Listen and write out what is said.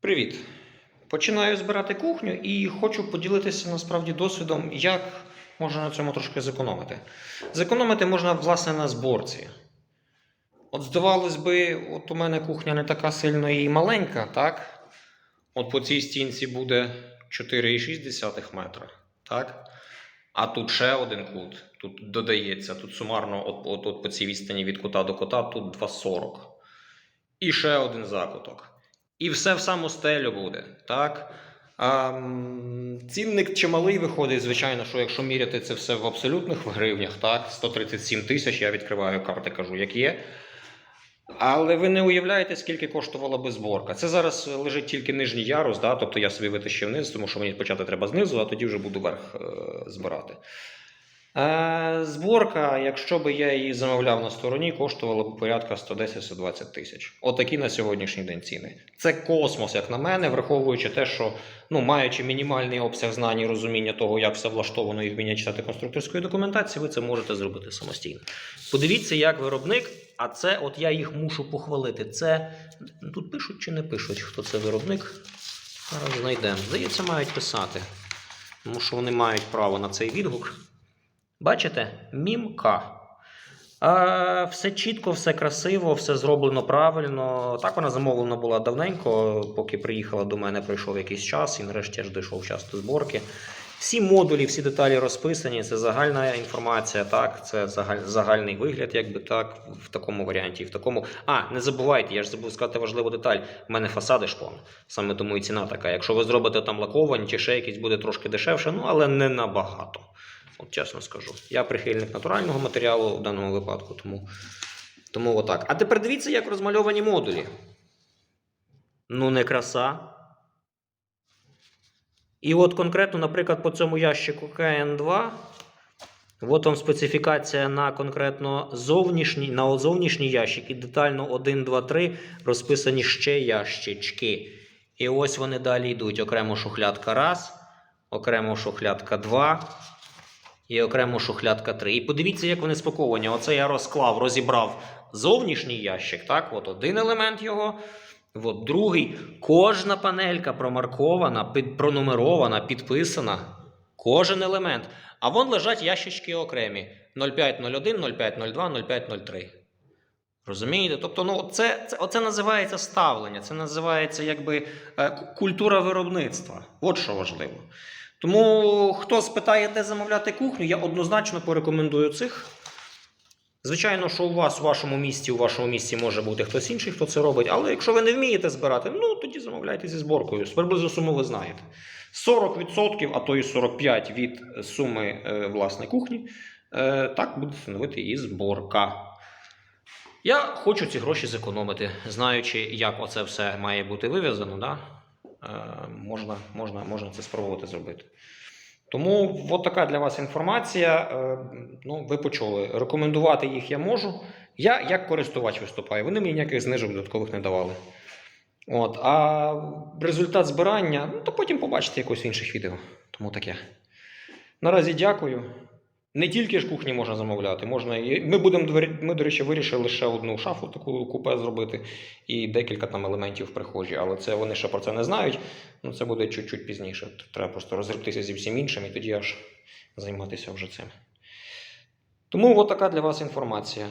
Привіт! Починаю збирати кухню і хочу поділитися насправді досвідом, як можна на цьому трошки зекономити. Зекономити можна, власне, на зборці. От, здавалось би, от у мене кухня не така сильно і маленька, так? От по цій стінці буде 4,6 метра, так? А тут ще один кут, тут додається, тут сумарно от, от, от по цій відстані від кута до кута, тут 2,40. І ще один закуток. І все в саму стелю буде. Так? А, цінник чималий виходить, звичайно, що якщо міряти це все в абсолютних гривнях, так, 137 тисяч, я відкриваю карти, кажу, як є. Але ви не уявляєте, скільки коштувала би зборка. Це зараз лежить тільки нижній ярус, да? тобто я собі витащив низ, тому що мені почати треба знизу, а тоді вже буду верх е, збирати. Е, зборка, якщо би я її замовляв на стороні, коштувала б порядка 110-120 тисяч. Отакі на сьогоднішній день ціни. Це космос, як на мене, враховуючи те, що ну, маючи мінімальний обсяг знань і розуміння того, як все влаштовано і вміння читати конструкторської документації, ви це можете зробити самостійно. Подивіться, як виробник, а це от я їх мушу похвалити. Це тут пишуть чи не пишуть, хто це виробник. Зараз знайдемо. Здається, мають писати, тому що вони мають право на цей відгук. Бачите? Мімка. А, все чітко, все красиво, все зроблено правильно. Так вона замовлена була давненько, поки приїхала до мене, пройшов якийсь час і нарешті аж дійшов час до зборки. Всі модулі, всі деталі розписані, це загальна інформація, так, це загаль, загальний вигляд, якби так, в такому варіанті. В такому... А, не забувайте, я ж забув сказати важливу деталь. У мене фасади шпон. Саме тому і ціна така. Якщо ви зробите там лаковані чи ще якісь буде трошки дешевше, ну але не набагато. От чесно скажу. Я прихильник натурального матеріалу в даному випадку, тому, тому отак. А тепер дивіться, як розмальовані модулі. Ну, не краса. І от конкретно, наприклад, по цьому ящику КН2. От вам специфікація на конкретно зовнішній, на зовнішній ящик і детально 1, 2, 3 розписані ще ящички. І ось вони далі йдуть. Окремо шухлядка раз, окремо шухлядка 2 і окремо шухлядка 3. І подивіться, як вони спаковані. Оце я розклав, розібрав зовнішній ящик. Так, от один елемент його. От другий. Кожна панелька промаркована, під, пронумерована, підписана. Кожен елемент. А вон лежать ящички окремі: 0501, 0502, 0503. Розумієте? Тобто, ну, це, це, оце називається ставлення, це називається якби е, культура виробництва. От що важливо. Тому хто спитає, де замовляти кухню, я однозначно порекомендую цих. Звичайно, що у вас у вашому місті, у вашому місті може бути хтось інший, хто це робить. Але якщо ви не вмієте збирати, ну тоді замовляйте зі зборкою. Приблизно суму ви знаєте. 40%, а то і 45% від суми е, власне кухні. Е, так буде становити і зборка. Я хочу ці гроші зекономити, знаючи, як оце все має бути вив'язано, да? Е, можна, можна, можна це спробувати зробити. Тому от така для вас інформація. Е, Ну, ви почули. Рекомендувати їх я можу. Я як користувач виступаю. Вони мені ніяких знижок додаткових не давали. От, а результат збирання, ну, то потім побачите якось в інших відео. Тому таке. Наразі дякую. Не тільки ж кухні можна замовляти, можна і. Ми будемо ми, до речі, вирішили ще одну шафу таку купе зробити і декілька там елементів в прихожі. але це вони ще про це не знають. Ну це буде чуть-чуть пізніше. Треба просто розгребтися зі всім іншим і тоді аж займатися вже цим. Тому от така для вас інформація.